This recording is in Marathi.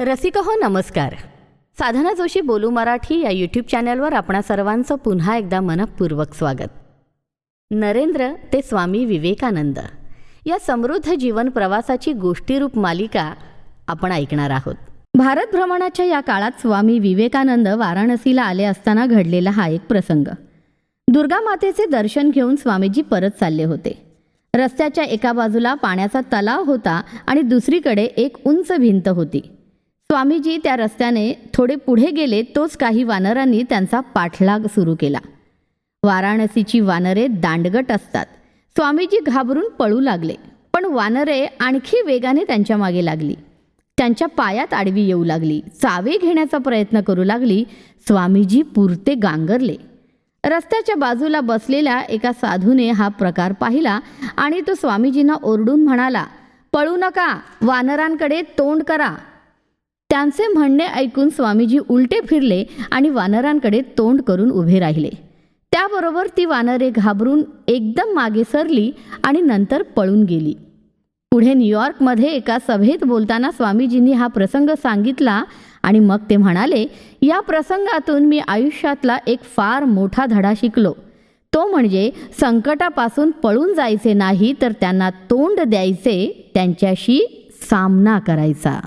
रसिक हो नमस्कार. साधना जोशी बोलू मराठी या यूट्यूब चॅनलवर आपणा सर्वांचं पुन्हा एकदा मनपूर्वक स्वागत. नरेंद्र ते स्वामी विवेकानंद. या समृद्ध जीवन प्रवासाची गोष्टीरूप मालिका आपण ऐकणार आहोत. भारत भ्रमणाच्या या काळात स्वामी विवेकानंद वाराणसीला आले असताना घडलेला हा एक प्रसंग. दुर्गा मातेचे दर्शन घेऊन स्वामीजी परत चालले होते. रस्त्याच्या एका बाजूला पाण्याचा तलाव होता आणि दुसरीकडे एक उंच भिंत होती. स्वामीजी त्या रस्त्याने थोडे पुढे गेले तोच काही वानरांनी त्यांचा पाठलाग सुरू केला. वाराणसीची वानरे दांडगट असतात. स्वामीजी घाबरून पळू लागले पण वानरे आणखी वेगाने त्यांच्या मागे लागली. त्यांच्या पायात आडवी येऊ लागली चावे घेण्याचा प्रयत्न करू लागली स्वामीजी पुरते गांगरले. रस्त्याच्या बाजूला बसलेल्या एका साधूने हा प्रकार पाहिला आणि तो स्वामीजींना ओरडून म्हणाला पळू नका वानरांकडे तोंड करा. त्यांचे म्हणणे ऐकून स्वामीजी उलटे फिरले आणि वानरांकडे तोंड करून उभे राहिले. त्याबरोबर ती वानरे घाबरून एकदम मागे सरली आणि नंतर पळून गेली. पुढे न्यूयॉर्कमध्ये एका सभेत बोलताना स्वामीजींनी हा प्रसंग सांगितला आणि मग ते म्हणाले या प्रसंगातून मी आयुष्यातला एक फार मोठा धडा शिकलो. तो म्हणजे संकटापासून पळून जायचे नाही तर त्यांना तोंड द्यायचे त्यांच्याशी सामना करायचा.